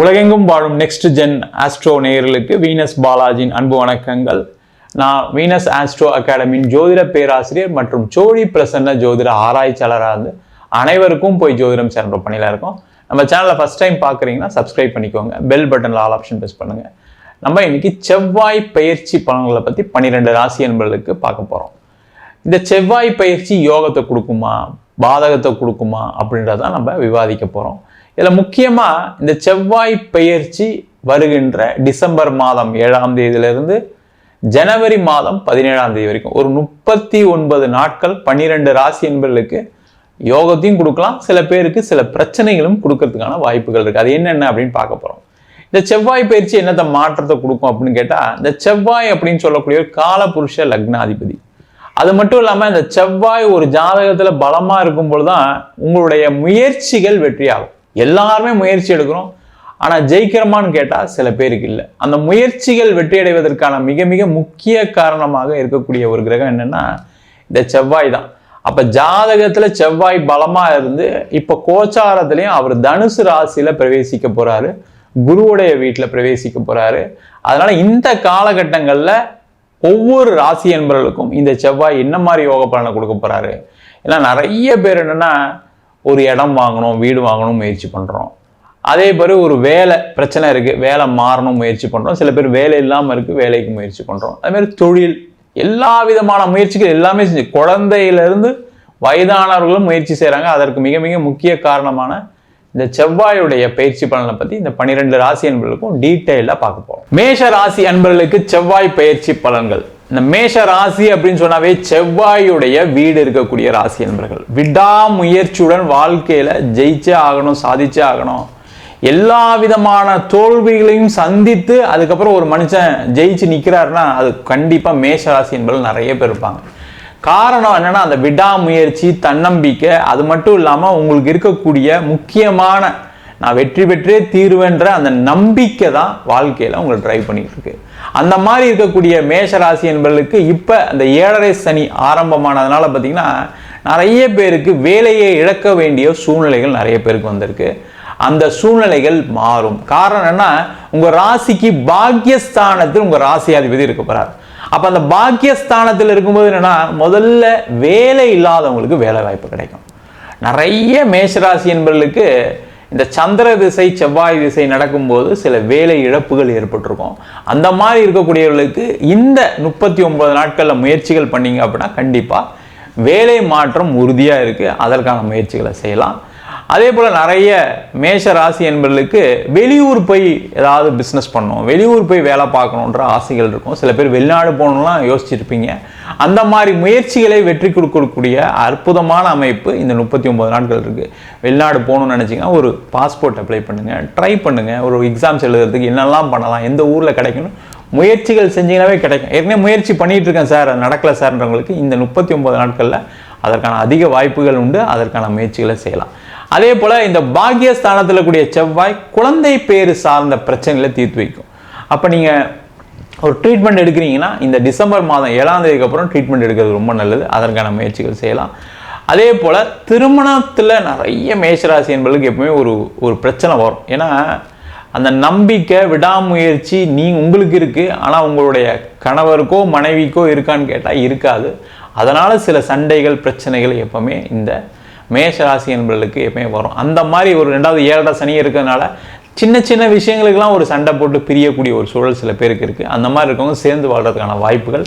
உலகெங்கும் வாழும் next gen astro நேயர்களுக்கு வீனஸ் பாலாஜியின் அன்பு வணக்கங்கள். நான் வீனஸ் ஆஸ்ட்ரோ அகாடமியின் ஜோதிட பேராசிரியர் மற்றும் சோழி பிரசன்ன ஜோதிட ஆராய்ச்சியாளராக இருந்து அனைவருக்கும் போய் ஜோதிடம் சேர்ந்த பணியில் இருக்கோம். நம்ம சேனலை ஃபஸ்ட் டைம் பார்க்குறீங்கன்னா சப்ஸ்கிரைப் பண்ணிக்கோங்க. பெல் பட்டனில் ஆல் ஆப்ஷன் ப்ரெஸ் பண்ணுங்கள் நம்ம இன்னைக்கு செவ்வாய் பயிற்சி பலன்களை பற்றி பன்னிரெண்டு ராசி என்பர்களுக்கு பார்க்க போகிறோம் இந்த செவ்வாய் பயிற்சி யோகத்தை கொடுக்குமா? பாதகத்தை கொடுக்குமா? அப்படின்றத நம்ம விவாதிக்க போகிறோம் இதில் முக்கியமாக இந்த செவ்வாய் பயிற்சி வருகின்ற டிசம்பர் மாதம் ஏழாம் தேதியிலிருந்து ஜனவரி மாதம் பதினேழாம் தேதி வரைக்கும். ஒரு முப்பத்தி ஒன்பது நாட்கள் பன்னிரெண்டு ராசி என்பர்களுக்கு யோகத்தையும் கொடுக்கலாம். சில பேருக்கு சில பிரச்சனைகளும் கொடுக்கறதுக்கான வாய்ப்புகள் இருக்குது அது என்னென்ன அப்படின்னு பார்க்க போகிறோம் இந்த செவ்வாய் பயிற்சி என்னத்தை மாற்றத்தை கொடுக்கும் அப்படின்னு கேட்டால் இந்த செவ்வாய் அப்படின்னு சொல்லக்கூடிய ஒரு காலபுருஷ லக்னாதிபதி. அது மட்டும் இல்லாமல் இந்த செவ்வாய் ஒரு ஜாதகத்தில் பலமாக இருக்கும் பொழுது தான் உங்களுடைய முயற்சிகள் வெற்றியாகும். எல்லாருமே முயற்சி எடுக்கிறோம். ஆனால் ஜெயிக்கிறோமான்னு கேட்டால் சில பேருக்கு இல்லை. அந்த முயற்சிகள் வெற்றி அடைவதற்கான மிக மிக முக்கிய காரணமாக இருக்கக்கூடிய ஒரு கிரகம் என்னென்னா இந்த செவ்வாய் தான். அப்போ ஜாதகத்தில் செவ்வாய் பலமாக இருந்து இப்போ கோச்சாரத்துலேயும் அவர் தனுசு ராசியில் பிரவேசிக்க போகிறாரு குருவுடைய வீட்டில் பிரவேசிக்க போகிறாரு அதனால் இந்த காலகட்டங்களில் ஒவ்வொரு ராசி என்பவர்களுக்கும் இந்த செவ்வாய் என்ன மாதிரி யோக பலனை கொடுக்க போகிறாரு ஏன்னா நிறைய பேர் என்னென்னா ஒரு இடம் வாங்கணும் வீடு வாங்கணும் முயற்சி பண்ணுறோம் அதே மாதிரி ஒரு வேலை பிரச்சனை இருக்குது வேலை மாறணும் முயற்சி பண்ணுறோம் சில பேர் வேலை இல்லாமல் இருக்குது வேலைக்கு முயற்சி பண்ணுறோம் அதுமாதிரி தொழில் எல்லா விதமான முயற்சிகள் எல்லாமே செஞ்சு குழந்தையிலிருந்து வயதானவர்களும் முயற்சி செய்கிறாங்க அதற்கு மிக மிக முக்கிய காரணமான இந்த செவ்வாயுடைய பயிற்சி பலனை பற்றி இந்த பன்னிரெண்டு ராசி அன்பர்களுக்கும் டீட்டெயிலாக பார்க்க போகிறோம் மேஷ ராசி அன்பர்களுக்கு செவ்வாய் பயிற்சி பலன்கள். இந்த மேஷ ராசி அப்படின்னு சொன்னாவே செவ்வாயுடைய வீடு இருக்கக்கூடிய ராசி நண்பர்கள் விடாமுயற்சியுடன் வாழ்க்கையில ஜெயிச்சே ஆகணும் சாதிச்சே ஆகணும். எல்லா விதமான தோல்விகளையும் சந்தித்து அதுக்கப்புறம் ஒரு மனுஷன் ஜெயிச்சு நிற்கிறாருன்னா அது கண்டிப்பாக மேஷ ராசி என்பர்கள் நிறைய பேர் இருப்பாங்க. காரணம் என்னென்னா அந்த விடாமுயற்சி தன்னம்பிக்கை அது மட்டும் இல்லாமல் உங்களுக்கு இருக்கக்கூடிய முக்கியமான நான் வெற்றி பெற்றே தீர்வேன்ற அந்த நம்பிக்கை தான் வாழ்க்கையில் உங்களை ட்ரைவ் பண்ணிட்டு இருக்கு. அந்த மாதிரி இருக்கக்கூடிய மேஷ ராசி என்பவர்களுக்கு இப்போ அந்த ஏழரை சனி ஆரம்பமானதுனால பார்த்தீங்கன்னா நிறைய பேருக்கு வேலையை இழக்க வேண்டிய சூழ்நிலைகள் நிறைய பேருக்கு வந்திருக்கு. அந்த சூழ்நிலைகள் மாறும். காரணம் என்ன? உங்கள் ராசிக்கு பாக்கியஸ்தானத்தில் உங்கள் ராசியாதிபதி இருக்க போகிறார் அப்போ அந்த பாக்கியஸ்தானத்தில் இருக்கும்போது என்னென்னா முதல்ல வேலை இல்லாதவங்களுக்கு வேலை வாய்ப்பு கிடைக்கும். நிறைய மேஷராசி என்பவர்களுக்கு இந்த சந்திர திசை செவ்வாய் திசை நடக்கும்போது சில வேலை இழப்புகள் ஏற்பட்டிருக்கும். அந்த மாதிரி இருக்கக்கூடியவர்களுக்கு இந்த முப்பத்தி ஒன்பது நாட்களில் முயற்சிகள் பண்ணீங்க அப்படின்னா கண்டிப்பாக வேலை மாற்றம் உறுதியாக இருக்குது அதற்கான முயற்சிகளை செய்யலாம். அதே போல் நிறைய மேஷ ராசி என்பவர்களுக்கு வெளியூர் போய் ஏதாவது பிஸ்னஸ் பண்ணணும் வெளியூர் போய் வேலை பார்க்கணுன்ற ஆசைகள் இருக்கும். சில பேர் வெளிநாடு போகணும்லாம் யோசிச்சிருப்பீங்க. அந்த மாதிரி முயற்சிகளை வெற்றி கொடுக்கக்கூடிய அற்புதமான அமைப்பு இந்த முப்பத்தி ஒன்பது நாட்கள் இருக்குது வெளிநாடு போகணும்னு நினச்சிங்கன்னா ஒரு பாஸ்போர்ட் அப்ளை பண்ணுங்கள் ட்ரை பண்ணுங்கள் ஒரு எக்ஸாம்ஸ் எழுதுறதுக்கு என்னெல்லாம் பண்ணலாம் எந்த ஊரில் கிடைக்கணும் முயற்சிகள் செஞ்சீங்கன்னாவே கிடைக்கும். ஏற்கனவே முயற்சி பண்ணிகிட்டு இருக்கேன் சார் அது நடக்கலை சார்ன்றவங்களுக்கு இந்த முப்பத்தி ஒன்பது நாட்களில் அதற்கான அதிக வாய்ப்புகள் உண்டு அதற்கான முயற்சிகளை செய்யலாம். அதே போல் இந்த பாக்கியஸ்தானத்தில் கூடிய செவ்வாய் குழந்தை பேர் சார்ந்த பிரச்சனைகளை தீர்த்து வைக்கும். அப்போ நீங்கள் ஒரு ட்ரீட்மெண்ட் எடுக்கிறீங்கன்னா இந்த டிசம்பர் மாதம் ஏழாம் தேதிக்கு அப்புறம் ட்ரீட்மெண்ட் எடுக்கிறது ரொம்ப நல்லது. அதற்கான முயற்சிகள் செய்யலாம். அதே போல் திருமணத்தில் நிறைய மேஷராசி என்பதுக்கு எப்பவுமே ஒரு ஒரு பிரச்சனை வரும். ஏன்னா அந்த நம்பிக்கை விடாமுயற்சி நீ உங்களுக்கு இருக்குது ஆனால் உங்களுடைய கணவருக்கோ மனைவிக்கோ இருக்கான்னு கேட்டால் இருக்காது. அதனால் சில சண்டைகள் பிரச்சனைகள் எப்பவுமே இந்த மேஷராசி என்பவர்களுக்கு எப்பயுமே வரும். அந்த மாதிரி ஒரு ரெண்டாவது ஏழரை சனி இருக்கிறதுனால சின்ன சின்ன விஷயங்களுக்கெல்லாம் ஒரு சண்டை போட்டு பிரியக்கூடிய ஒரு சூழல் சில பேருக்கு இருக்குது அந்த மாதிரி இருக்கவங்க சேர்ந்து வாழ்கிறதுக்கான வாய்ப்புகள்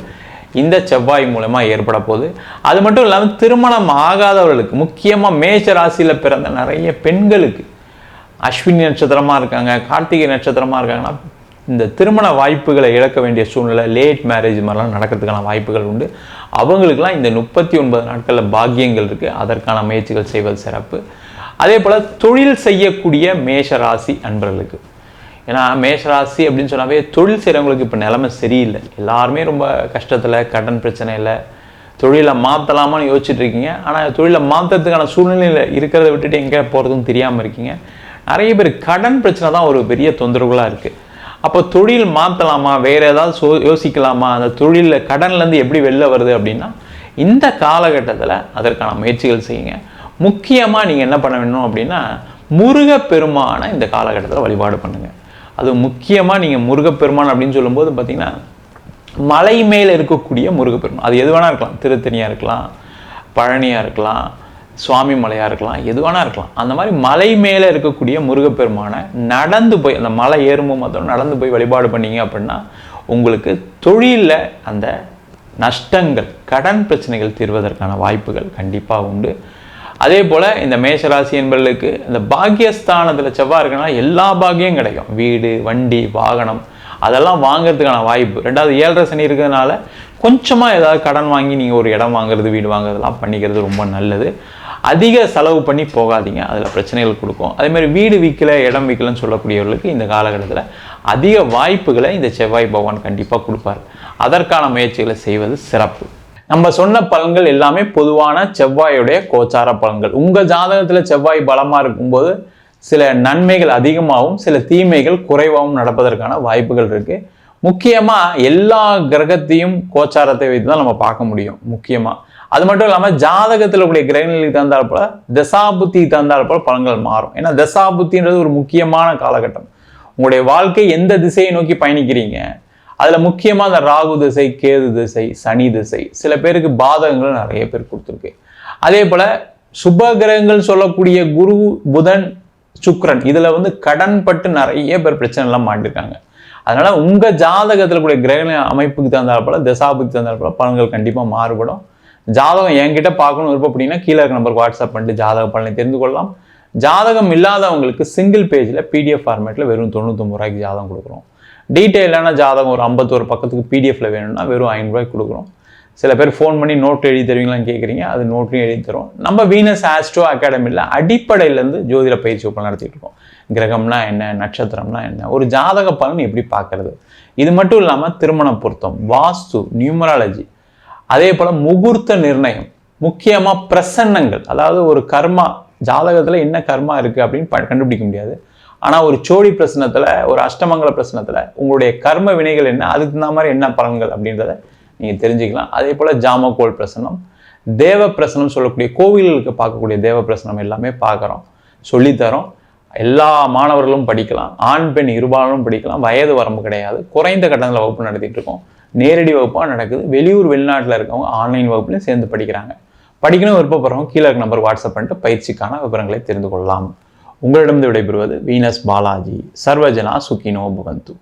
இந்த செவ்வாய் மூலமாக ஏற்பட போகுது. அது மட்டும் இல்லாமல் திருமணம் ஆகாதவர்களுக்கு முக்கியமாக மேஷ ராசியில் பிறந்த நிறைய பெண்களுக்கு அஸ்வினி நட்சத்திரமாக இருக்காங்க கார்த்திகை நட்சத்திரமாக இருக்காங்கன்னா இந்த திருமண வாய்ப்புகளை இழக்க வேண்டிய சூழ்நிலை லேட் மேரேஜ் மாதிரிலாம் நடக்கிறதுக்கான வாய்ப்புகள் உண்டு. அவங்களுக்கெல்லாம் இந்த முப்பத்தி ஒன்பது நாட்களில் பாக்கியங்கள் இருக்குது அதற்கான முயற்சிகள் செய்வது சிறப்பு. அதே போல் தொழில் செய்யக்கூடிய மேஷராசி அன்பர்களுக்கு. ஏன்னா மேஷராசி அப்படின்னு சொன்னாவே தொழில் செய்கிறவங்களுக்கு இப்போ நிலமை சரியில்லை. எல்லாருமே ரொம்ப கஷ்டத்தில் கடன் பிரச்சனையில் தொழிலை மாற்றலாமான்னு யோசிச்சுட்டு இருக்கீங்க. ஆனால் தொழிலை மாற்றுறதுக்கான சூழ்நிலையில் இருக்கிறத விட்டுட்டு எங்கே போகிறதுன்னு தெரியாமல் இருக்கீங்க. நிறைய பேர் கடன் பிரச்சனை தான் ஒரு பெரிய தொந்தரவுகளாக இருக்குது அப்போ தொழில் மாற்றலாமா வேறு ஏதாவது சோ யோசிக்கலாமா? அந்த தொழிலில் கடன்லேருந்து எப்படி வெளில வருது அப்படின்னா இந்த காலகட்டத்தில் அதற்கான முயற்சிகள் செய்யுங்க. முக்கியமாக நீங்கள் என்ன பண்ண வேணும் அப்படின்னா முருகப்பெருமான இந்த காலகட்டத்தில் வழிபாடு பண்ணுங்கள் அது முக்கியமாக நீங்கள் முருகப்பெருமான் அப்படின்னு சொல்லும்போது பார்த்தீங்கன்னா மலை மேலே இருக்கக்கூடிய முருகப்பெருமான். அது எது வேணால் இருக்கலாம். திருத்தணியாக இருக்கலாம் பழனியாக இருக்கலாம் சுவாமி மலையாக இருக்கலாம் எது வேணா இருக்கலாம். அந்த மாதிரி மலை மேலே இருக்கக்கூடிய முருகப்பெருமானை நடந்து போய் அந்த மலை ஏறும்போது மொத்தம் நடந்து போய் வழிபாடு பண்ணீங்க அப்படின்னா உங்களுக்கு தொழிலில் அந்த நஷ்டங்கள் கடன் பிரச்சனைகள் தீர்வதற்கான வாய்ப்புகள் கண்டிப்பாக உண்டு. அதே போல் இந்த மேஷராசி என்பவர்களுக்கு இந்த பாக்கியஸ்தானத்தில் செவ்வாய் இருக்குன்னா எல்லா பாக்கியம் கிடைக்கும். வீடு வண்டி வாகனம் அதெல்லாம் வாங்குறதுக்கான வாய்ப்பு. ரெண்டாவது ஏழரை சனி இருக்கிறதுனால கொஞ்சமாக ஏதாவது கடன் வாங்கி நீங்கள் ஒரு இடம் வாங்குறது வீடு வாங்குறதுலாம் பண்ணிக்கிறது ரொம்ப நல்லது. அதிக செலவு பண்ணி போகாதீங்க. அதில் பிரச்சனைகள் கொடுக்கும். அதேமாதிரி வீடு விற்கல இடம் விற்கலன்னு சொல்லக்கூடியவர்களுக்கு இந்த காலகட்டத்தில் அதிக வாய்ப்புகளை இந்த செவ்வாய் பகவான் கண்டிப்பாக கொடுப்பார். அதற்கான முயற்சிகளை செய்வது சிறப்பு. நம்ம சொன்ன பலன்கள் எல்லாமே பொதுவான செவ்வாயுடைய கோச்சார பலன்கள். உங்கள் ஜாதகத்தில் செவ்வாய் பலமாக இருக்கும்போது சில நன்மைகள் அதிகமாகவும் சில தீமைகள் குறைவாகவும் நடப்பதற்கான வாய்ப்புகள் இருக்குது முக்கியமாக எல்லா கிரகத்தையும் கோச்சாரத்தை வைத்து தான் நம்ம பார்க்க முடியும் முக்கியமாக அது மட்டும் இல்லாமல் ஜாதகத்தில் கூடிய கிரகநிலைக்கு தந்தால் போல தசாபுத்தி தந்தால் போல பலன்கள் மாறும். ஏன்னா தசாபுத்தின்றது ஒரு முக்கியமான காலகட்டம். உங்களுடைய வாழ்க்கை எந்த திசையை நோக்கி பயணிக்கிறீங்க? அதில் முக்கியமாக அந்த ராகு திசை கேது திசை சனி திசை சில பேருக்கு பாதகங்கள் நிறைய பேர் கொடுத்துருக்கு. அதே போல் சுப கிரகங்கள் சொல்லக்கூடிய குரு புதன் சுக்ரன் இதில் வந்து கடன் பட்டு நிறைய பேர் பிரச்சனை எல்லாம் மாட்டிருக்காங்க. அதனால் உங்கள் ஜாதகத்தில் கூடிய கிரக அமைப்புக்கு தகுந்தால் போல் தசாபுக்கு தகுந்தால் போல் பலன்கள் கண்டிப்பாக மாறுபடும். ஜாதகம் என்கிட்ட பார்க்கணும் விருப்பப்பட்டீங்கன்னா கீழே இருக்க நம்பருக்கு வாட்ஸ்அப் பண்ணிட்டு ஜாதக பலனை தெரிந்து கொள்ளலாம். ஜாதகம் இல்லாதவங்களுக்கு சிங்கிள் பேஜில் பிடிஎஃப் ஃபார்மேட்டில் வெறும் தொண்ணூத்தொம்பது ரூபாய்க்கு ஜாதகம் கொடுக்குறோம். டீட்டெயிலான ஜாதகம் ஒரு ஐம்பத்தோரு பக்கத்துக்கு பிடிஎஃப்ல வேணும்னா வெறும் ஐநூறுரூவாய்க்கு கொடுக்குறோம். சில பேர் ஃபோன் பண்ணி நோட் எழுதி தருவீங்களான்னு கேட்குறீங்க அது நோட்லையும் எழுதி தரும் நம்ம வீனஸ் ஆஸ்ட்ரோ அகாடமியில் அடிப்படையிலேருந்து ஜோதிட பயிற்சி வகுப்பு நடத்திட்டு இருக்கோம். கிரகம்னா என்ன நட்சத்திரம்னா என்ன ஒரு ஜாதக பலன் எப்படி பார்க்கறது? இது மட்டும் இல்லாமல் திருமண பொருத்தம் வாஸ்து நியூமராலஜி அதே போல் முகூர்த்த நிர்ணயம் முக்கியமாக பிரசன்னங்கள் அதாவது ஒரு கர்மா ஜாதகத்தில் என்ன கர்மா இருக்குது அப்படின்னு ப- கண்டுபிடிக்க முடியாது. ஆனால் ஒரு சோழி பிரச்சனத்தில் ஒரு அஷ்டமங்கல பிரச்சனத்தில் உங்களுடைய கர்ம வினைகள் என்ன? அதுக்கு தகுந்த மாதிரி என்ன பலன்கள் அப்படின்றத நீங்கள் தெரிஞ்சுக்கலாம். அதே போல் ஜாமக்கோல் பிரசனம் தேவ பிரசனம் சொல்லக்கூடிய கோவில்களுக்கு பார்க்கக்கூடிய தேவ பிரசனம் எல்லாமே பார்க்குறோம். சொல்லித்தரோம். எல்லா மாணவர்களும் படிக்கலாம். ஆண் பெண் இருபாலும் படிக்கலாம். வயது வரம்பு கிடையாது. குறைந்த கட்டணத்தில் வகுப்பு நடத்திட்டு இருக்கோம். நேரடி வகுப்பாக நடக்குது. வெளியூர் வெளிநாட்டில் இருக்கவங்க ஆன்லைன் வகுப்புலையும் சேர்ந்து படிக்கிறாங்க. படிக்கணும் விருப்பப்படுறவங்க கீழே இருக்க நம்பர் வாட்ஸ்அப் பண்ணிட்டு பயிற்சிக்கான விவரங்களை தெரிந்து கொள்ளலாம். உங்களிடம் விடைபெறுவது வீனஸ் பாலாஜி. சர்வஜனா சுகினோ பவந்து.